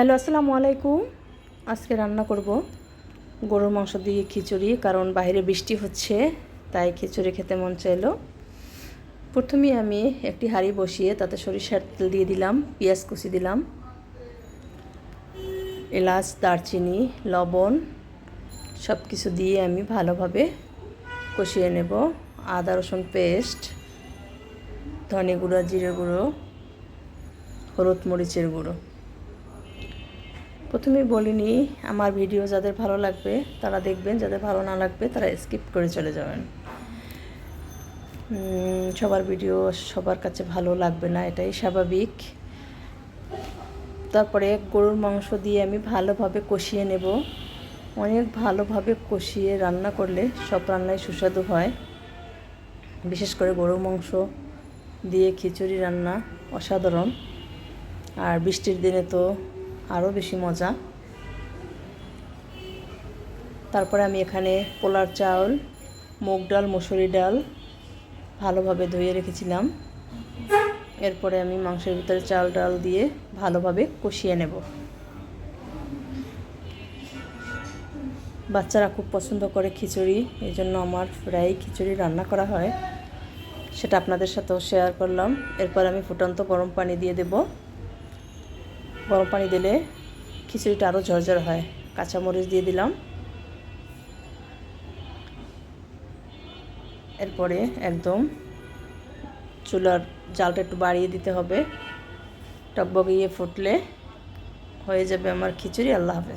Hello, আসসালামু আলাইকুম। আজকে রান্না করব গরুর মাংস দিয়ে খিচুড়ি, কারণ বাইরে বৃষ্টি হচ্ছে, তাই খিচুড়ি খেতে মন চাইলো। প্রথমে আমি একটি হাঁড়ি বসিয়ে তাতে সরিষার তেল দিয়ে দিলাম, পেঁয়াজ কুচি দিলাম, এলাচ, দারচিনি, লবণ সব কিছু দিয়ে আমি ভালোভাবে কষিয়ে নেব। আদা, রসুন পেস্ট, ধনে গুঁড়ো, জিরে গুঁড়ো, হলুদ মরিচের গুঁড়ো। প্রথমে বলিনি, আমার ভিডিও যাদের ভালো লাগবে, তারা দেখবেন, যাদের ভালো না লাগবে, তারা স্কিপ করে চলে যাবেন। সবার ভিডিও সবার কাছে ভালো লাগবে না, এটাই স্বাভাবিক। তারপরে গরুর মাংস দিয়ে আমি ভালোভাবে কষিয়ে নেব। অনেক ভালোভাবে কষিয়ে রান্না করলে সব রান্নাই সুস্বাদু হয়। বিশেষ করে গরুর মাংস দিয়ে খিচুড়ি রান্না অসাধারণ। আর বৃষ্টির দিনে তো আরও বেশি মজা। তারপরে আমি এখানে পোলার চাউল, মুগ ডাল, মুসুরি ডাল ভালোভাবে ধুয়ে রেখেছিলাম। এরপরে আমি মাংসের ভিতরে চাল ডাল দিয়ে ভালোভাবে কষিয়ে নেব। বাচ্চারা খুব পছন্দ করে খিচুড়ি, এই জন্য আমার প্রায় খিচুড়ি রান্না করা হয়। সেটা আপনাদের সাথেও শেয়ার করলাম। এরপর আমি ফুটন্ত গরম পানি দিয়ে দেব। গরম পানি দিলে খিচুড়িটা আরও ঝরঝর হয়। কাঁচামরিচ দিয়ে দিলাম। এরপরে একদম চুলার জালটা একটু বাড়িয়ে দিতে হবে। টকবগিয়ে ফুটলে হয়ে যাবে আমার খিচুড়ি। আল্লাহ হাফেজ।